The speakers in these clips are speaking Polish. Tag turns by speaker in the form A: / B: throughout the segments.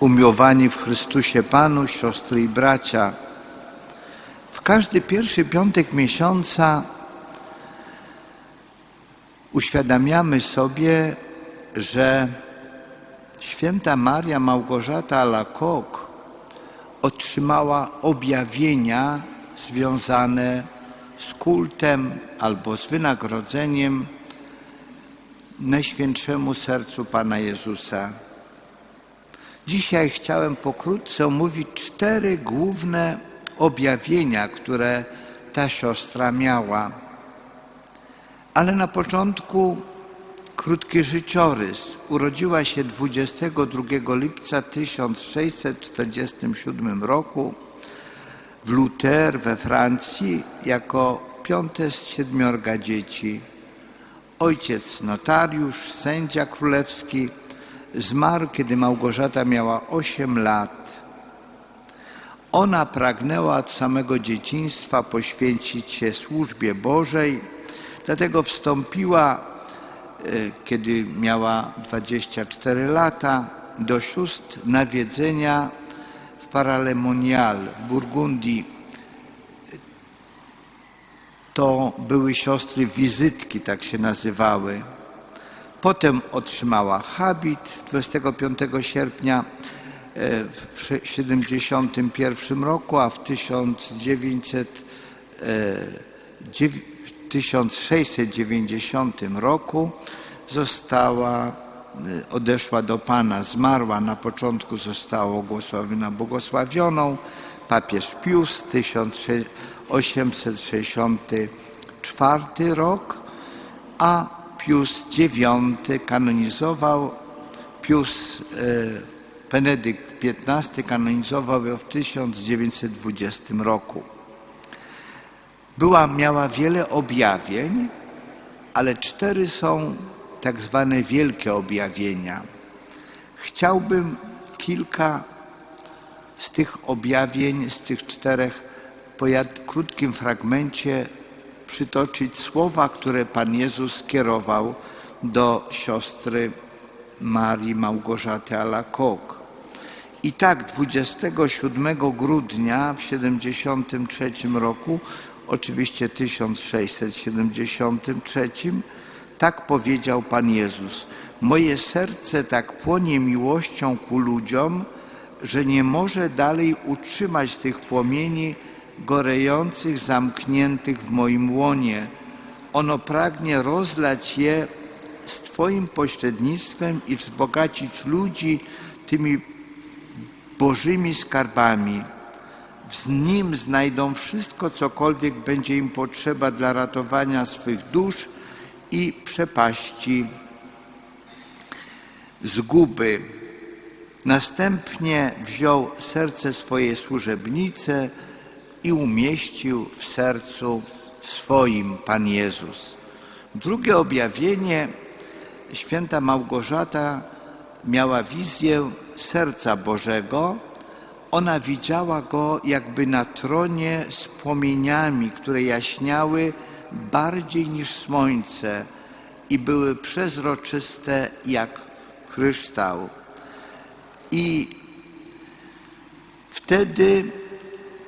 A: Umiłowani w Chrystusie Panu, siostry i bracia, w każdy pierwszy piątek miesiąca uświadamiamy sobie, że święta Maria Małgorzata Alacoque otrzymała objawienia związane z kultem albo z wynagrodzeniem Najświętszemu Sercu Pana Jezusa. Dzisiaj chciałem pokrótce omówić cztery główne objawienia, które ta siostra miała. Ale na początku krótki życiorys. Urodziła się 22 lipca 1647 roku w Luther we Francji jako piąte z siedmiorga dzieci. Ojciec notariusz, sędzia królewski, zmarł, kiedy Małgorzata miała 8 lat. Ona pragnęła od samego dzieciństwa poświęcić się służbie Bożej, dlatego wstąpiła, kiedy miała 24 lata, do sióstr nawiedzenia w Paralemonial w Burgundii. To były siostry wizytki, tak się nazywały. Potem otrzymała habit 25 sierpnia w 1971 roku, a w 1900, 1690 roku została, odeszła do Pana, zmarła. Na początku została ogłoszowana błogosławioną. Papież Pius 1864 rok, a Pius IX kanonizował, Pius Benedykt XV kanonizował ją w 1920 roku. Była, miała wiele objawień, ale cztery są tak zwane wielkie objawienia. Chciałbym kilka z tych objawień, z tych czterech, po krótkim fragmencie przytoczyć słowa, które Pan Jezus skierował do siostry Marii Małgorzaty Alacoque. I tak 27 grudnia w 73 roku, oczywiście 1673, tak powiedział Pan Jezus: Moje serce tak płonie miłością ku ludziom, że nie może dalej utrzymać tych płomieni gorejących, zamkniętych w moim łonie. Ono pragnie rozlać je z Twoim pośrednictwem i wzbogacić ludzi tymi Bożymi skarbami. W nim znajdą wszystko, cokolwiek będzie im potrzeba dla ratowania swych dusz i przepaści zguby. Następnie wziął serce swojej służebnicy i umieścił w sercu swoim Pan Jezus. Drugie objawienie święta Małgorzata miała wizję serca Bożego. Ona widziała go jakby na tronie z płomieniami, które jaśniały bardziej niż słońce i były przezroczyste jak kryształ. I wtedy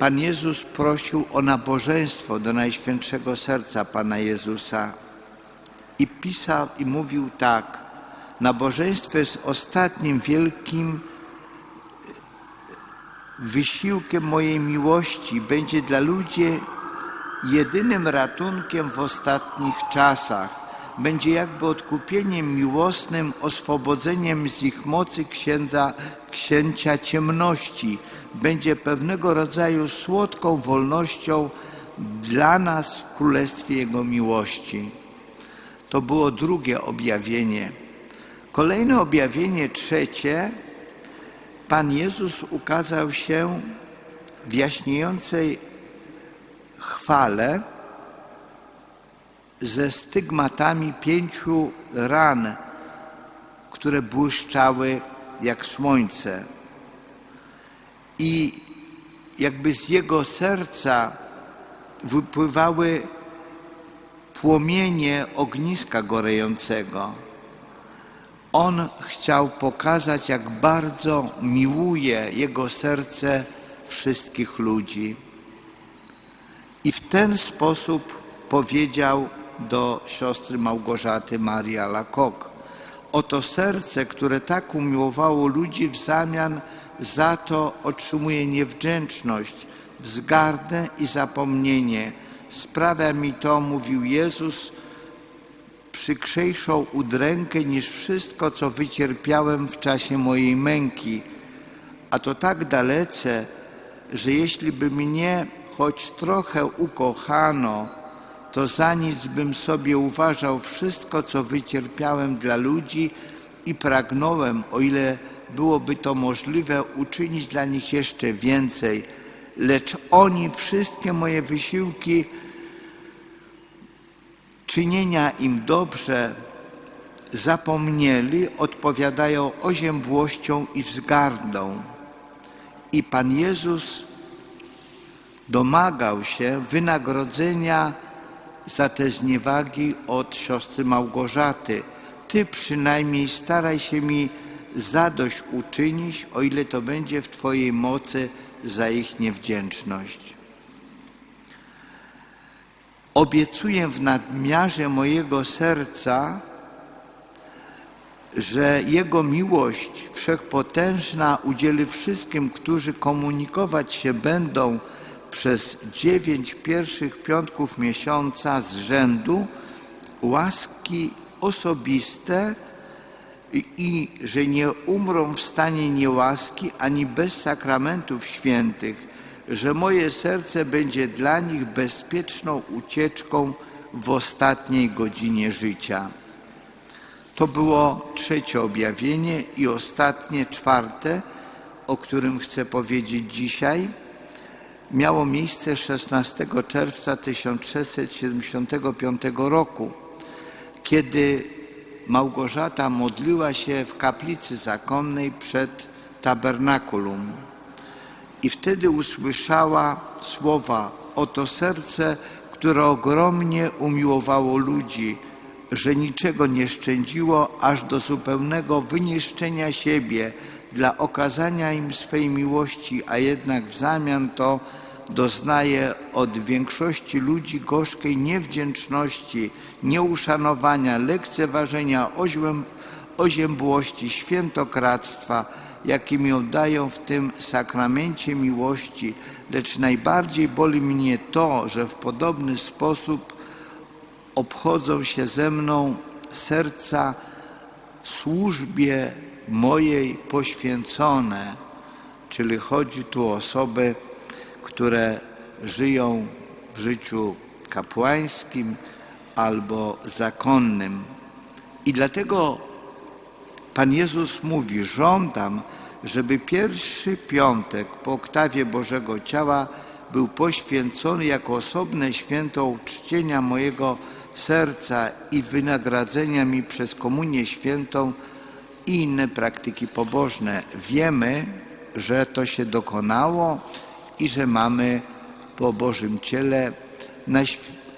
A: Pan Jezus prosił o nabożeństwo do Najświętszego Serca Pana Jezusa i pisał i mówił tak: Nabożeństwo jest ostatnim wielkim wysiłkiem mojej miłości, będzie dla ludzi jedynym ratunkiem w ostatnich czasach. Będzie jakby odkupieniem miłosnym, oswobodzeniem z ich mocy księdza, księcia ciemności. Będzie pewnego rodzaju słodką wolnością dla nas w Królestwie Jego miłości. To było drugie objawienie. Kolejne objawienie, trzecie, Pan Jezus ukazał się w jaśniejącej chwale ze stygmatami pięciu ran, które błyszczały jak słońce. I jakby z jego serca wypływały płomienie ogniska gorejącego. On chciał pokazać, jak bardzo miłuje jego serce wszystkich ludzi. I w ten sposób powiedział do siostry Małgorzaty Maria Lakok. Oto serce, które tak umiłowało ludzi, w zamian za to otrzymuje niewdzięczność, wzgardę i zapomnienie. Sprawia mi to, mówił Jezus, przykrzejszą udrękę niż wszystko, co wycierpiałem w czasie mojej męki. A to tak dalece, że jeśli by mnie choć trochę ukochano, to za nic bym sobie uważał wszystko, co wycierpiałem dla ludzi i pragnąłem, o ile byłoby to możliwe, uczynić dla nich jeszcze więcej. Lecz oni wszystkie moje wysiłki czynienia im dobrze zapomnieli, odpowiadają oziębłością i wzgardą. I Pan Jezus domagał się wynagrodzenia za te zniewagi od siostry Małgorzaty. Ty przynajmniej staraj się mi zadość uczynić, o ile to będzie w Twojej mocy za ich niewdzięczność. Obiecuję w nadmiarze mojego serca, że Jego miłość wszechpotężna udzieli wszystkim, którzy komunikować się będą przez dziewięć pierwszych piątków miesiąca z rzędu łaski osobiste i, i że nie umrą w stanie niełaski ani bez sakramentów świętych, że moje serce będzie dla nich bezpieczną ucieczką w ostatniej godzinie życia. To było trzecie objawienie i ostatnie, czwarte, o którym chcę powiedzieć dzisiaj. Miało miejsce 16 czerwca 1675 roku, kiedy Małgorzata modliła się w kaplicy zakonnej przed tabernakulum. I wtedy usłyszała słowa: Oto serce, które ogromnie umiłowało ludzi, że niczego nie szczędziło, aż do zupełnego wyniszczenia siebie dla okazania im swej miłości, a jednak w zamian to doznaje od większości ludzi gorzkiej niewdzięczności, nieuszanowania, lekceważenia, ozięb, oziębłości, świętokradztwa, jakim ją dają w tym sakramencie miłości, lecz najbardziej boli mnie to, że w podobny sposób obchodzą się ze mną serca służbie mojej poświęcone, czyli chodzi tu o osoby, które żyją w życiu kapłańskim albo zakonnym. I dlatego Pan Jezus mówi: Żądam, żeby pierwszy piątek po oktawie Bożego Ciała był poświęcony jako osobne święto uczczenia mojego serca i wynagradzenia mi przez Komunię Świętą i inne praktyki pobożne. Wiemy, że to się dokonało i że mamy po Bożym Ciele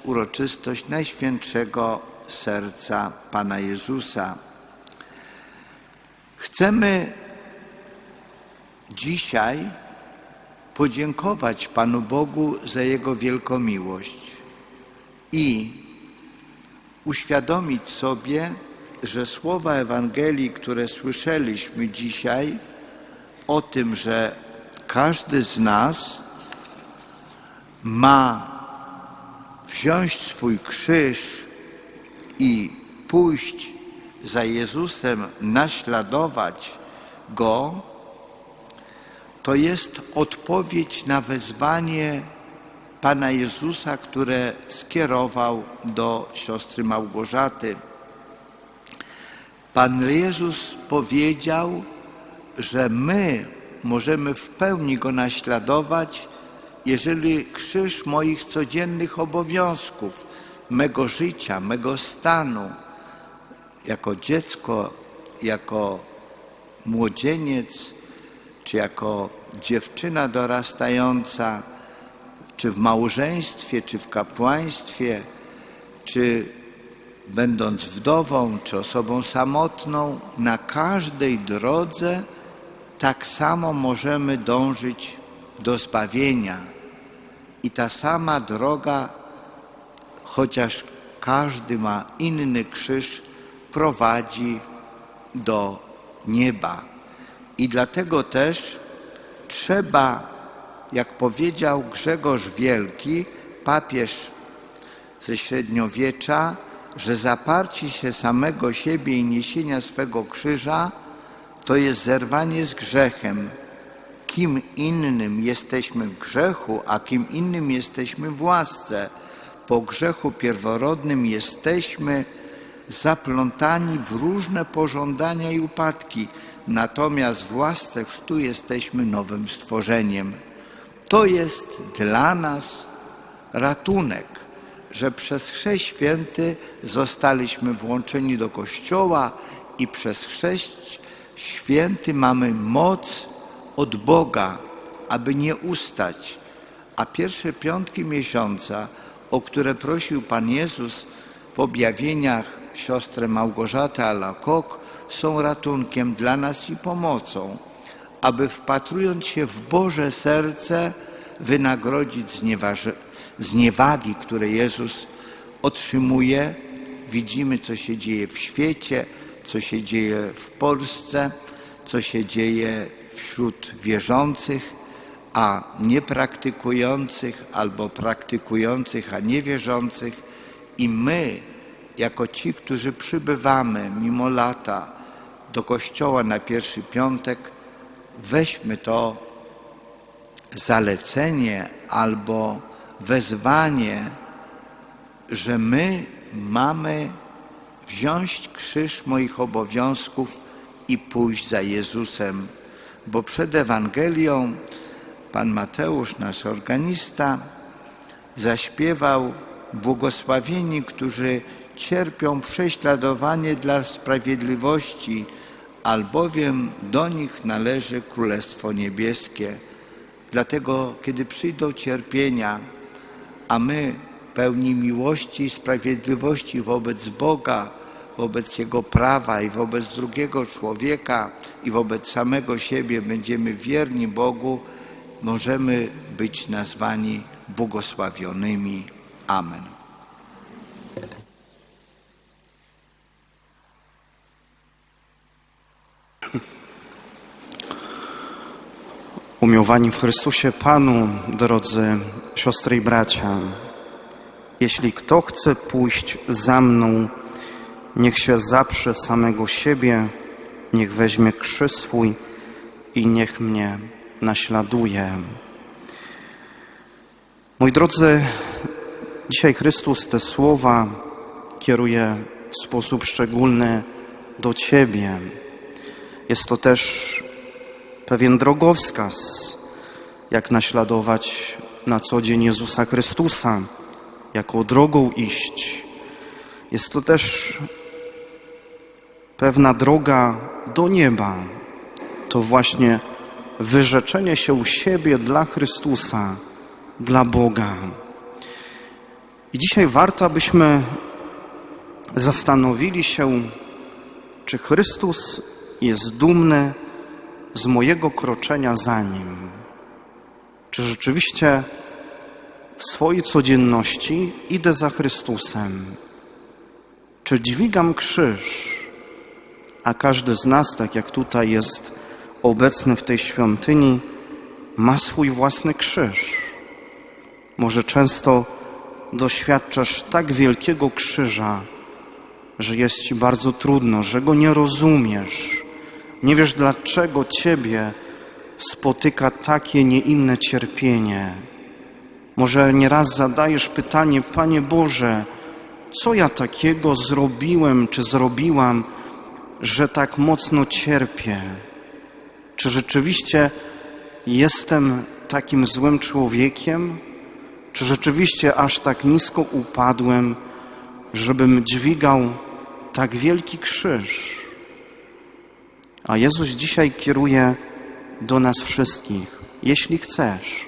A: uroczystość Najświętszego Serca Pana Jezusa. Chcemy dzisiaj podziękować Panu Bogu za Jego wielką miłość i uświadomić sobie, że słowa Ewangelii, które słyszeliśmy dzisiaj o tym, że każdy z nas ma wziąć swój krzyż i pójść za Jezusem, naśladować Go, to jest odpowiedź na wezwanie Pana Jezusa, które skierował do siostry Małgorzaty. Pan Jezus powiedział, że my możemy w pełni Go naśladować, jeżeli krzyż moich codziennych obowiązków, mego życia, mego stanu, jako dziecko, jako młodzieniec, czy jako dziewczyna dorastająca, czy w małżeństwie, czy w kapłaństwie, czy będąc wdową czy osobą samotną, na każdej drodze tak samo możemy dążyć do zbawienia. I ta sama droga, chociaż każdy ma inny krzyż, prowadzi do nieba. I dlatego też trzeba, jak powiedział Grzegorz Wielki, papież ze średniowiecza, że zaparcie się samego siebie i niesienia swego krzyża to jest zerwanie z grzechem. Kim innym jesteśmy w grzechu, a kim innym jesteśmy w łasce. Po grzechu pierworodnym jesteśmy zaplątani w różne pożądania i upadki, natomiast w łasce chrztu jesteśmy nowym stworzeniem. To jest dla nas ratunek, że przez chrzest święty zostaliśmy włączeni do Kościoła i przez chrzest święty mamy moc od Boga, aby nie ustać. A pierwsze piątki miesiąca, o które prosił Pan Jezus w objawieniach siostrę Małgorzatę Alakok, są ratunkiem dla nas i pomocą, aby wpatrując się w Boże serce, wynagrodzić znieważy- zniewagi, które Jezus otrzymuje. Widzimy, co się dzieje w świecie, co się dzieje w Polsce, co się dzieje wśród wierzących, a niepraktykujących, albo praktykujących, a niewierzących. I my, jako ci, którzy przybywamy mimo lata do kościoła na pierwszy piątek, weźmy to zalecenie albo wezwanie, że my mamy wziąć krzyż moich obowiązków i pójść za Jezusem, bo przed Ewangelią pan Mateusz, nasz organista, zaśpiewał błogosławieni, którzy cierpią prześladowanie dla sprawiedliwości, albowiem do nich należy Królestwo Niebieskie. Dlatego, kiedy przyjdą cierpienia, a my pełni miłości i sprawiedliwości wobec Boga, wobec Jego prawa i wobec drugiego człowieka i wobec samego siebie będziemy wierni Bogu, możemy być nazwani błogosławionymi. Amen.
B: Umiłowani w Chrystusie Panu, drodzy siostry i bracia, jeśli kto chce pójść za mną, niech się zaprze samego siebie, niech weźmie krzyż swój i niech mnie naśladuje. Moi drodzy, dzisiaj Chrystus te słowa kieruje w sposób szczególny do Ciebie. Jest to też pewien drogowskaz, jak naśladować na co dzień Jezusa Chrystusa, jaką drogą iść. Jest to też pewna droga do nieba. To właśnie wyrzeczenie się siebie dla Chrystusa, dla Boga. I dzisiaj warto, abyśmy zastanowili się, czy Chrystus jest dumny z mojego kroczenia za Nim? Czy rzeczywiście w swojej codzienności idę za Chrystusem? Czy dźwigam krzyż? A każdy z nas, tak jak tutaj jest obecny w tej świątyni, ma swój własny krzyż. Może często doświadczasz tak wielkiego krzyża, że jest ci bardzo trudno, że go nie rozumiesz nie wiesz, dlaczego Ciebie spotyka takie, nie inne cierpienie. Może nieraz zadajesz pytanie, Panie Boże, co ja takiego zrobiłem czy zrobiłam, że tak mocno cierpię? Czy rzeczywiście jestem takim złym człowiekiem? Czy rzeczywiście aż tak nisko upadłem, żebym dźwigał tak wielki krzyż? A Jezus dzisiaj kieruje do nas wszystkich. Jeśli chcesz,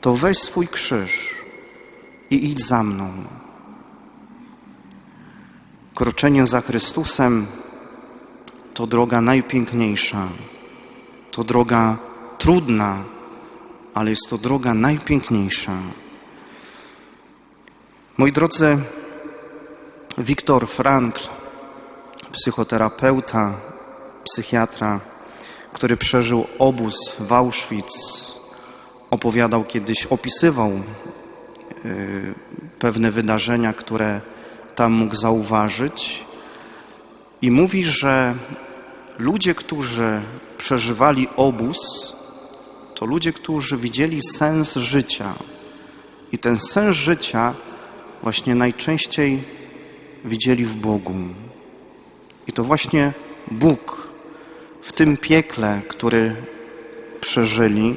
B: to weź swój krzyż i idź za mną. kroczenie za Chrystusem to droga najpiękniejsza, to droga trudna, ale jest to droga najpiękniejsza. Moi drodzy, Wiktor Frankl, psychoterapeuta, psychiatra, który przeżył obóz w Auschwitz, opowiadał kiedyś, opisywał y, pewne wydarzenia, które tam mógł zauważyć i mówi, że ludzie, którzy przeżywali obóz, to ludzie, którzy widzieli sens życia. I ten sens życia właśnie najczęściej widzieli w Bogu. I to właśnie Bóg w tym piekle, który przeżyli,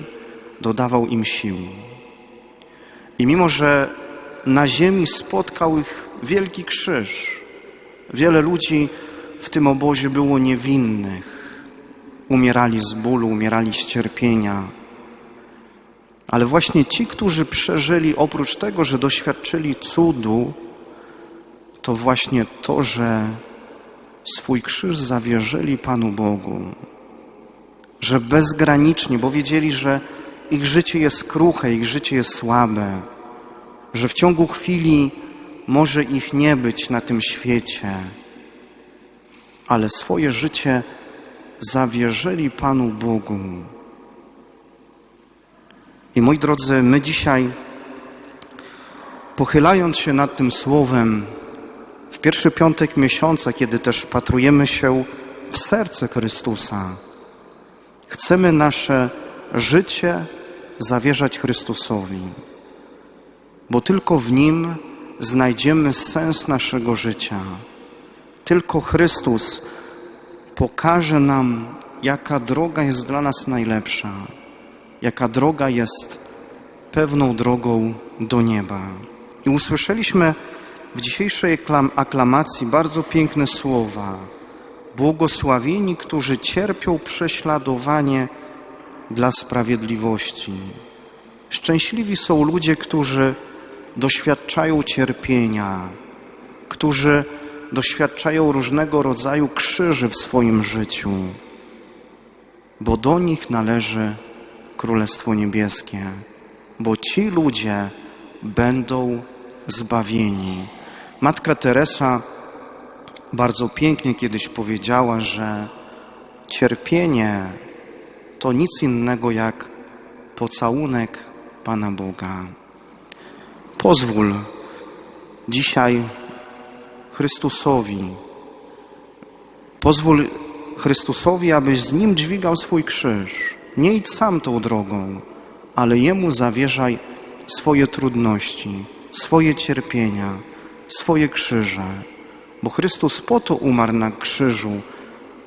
B: dodawał im sił. I mimo, że na ziemi spotkał ich wielki krzyż, wiele ludzi w tym obozie było niewinnych, umierali z bólu, umierali z cierpienia. Ale właśnie ci, którzy przeżyli, oprócz tego, że doświadczyli cudu, to właśnie to, że swój krzyż zawierzyli Panu Bogu, że bezgranicznie, bo wiedzieli, że ich życie jest kruche, ich życie jest słabe, że w ciągu chwili może ich nie być na tym świecie, ale swoje życie zawierzyli Panu Bogu. I moi drodzy, my dzisiaj, pochylając się nad tym słowem, w pierwszy piątek miesiąca, kiedy też wpatrujemy się w serce Chrystusa, chcemy nasze życie zawierzać Chrystusowi, bo tylko w Nim znajdziemy sens naszego życia. Tylko Chrystus pokaże nam, jaka droga jest dla nas najlepsza, jaka droga jest pewną drogą do nieba. I usłyszeliśmy w dzisiejszej aklam- aklamacji bardzo piękne słowa. Błogosławieni, którzy cierpią prześladowanie dla sprawiedliwości. Szczęśliwi są ludzie, którzy doświadczają cierpienia, którzy doświadczają różnego rodzaju krzyży w swoim życiu, bo do nich należy Królestwo Niebieskie, bo ci ludzie będą zbawieni. Matka Teresa bardzo pięknie kiedyś powiedziała, że cierpienie to nic innego jak pocałunek Pana Boga. Pozwól dzisiaj Chrystusowi, pozwól Chrystusowi, abyś z Nim dźwigał swój krzyż. Nie idź sam tą drogą, ale Jemu zawierzaj swoje trudności, swoje cierpienia, swoje krzyże, bo Chrystus po to umarł na krzyżu,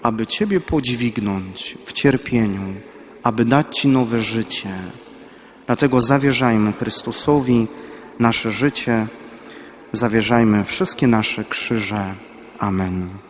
B: aby Ciebie podźwignąć w cierpieniu, aby dać Ci nowe życie. Dlatego zawierzajmy Chrystusowi nasze życie, zawierzajmy wszystkie nasze krzyże. Amen.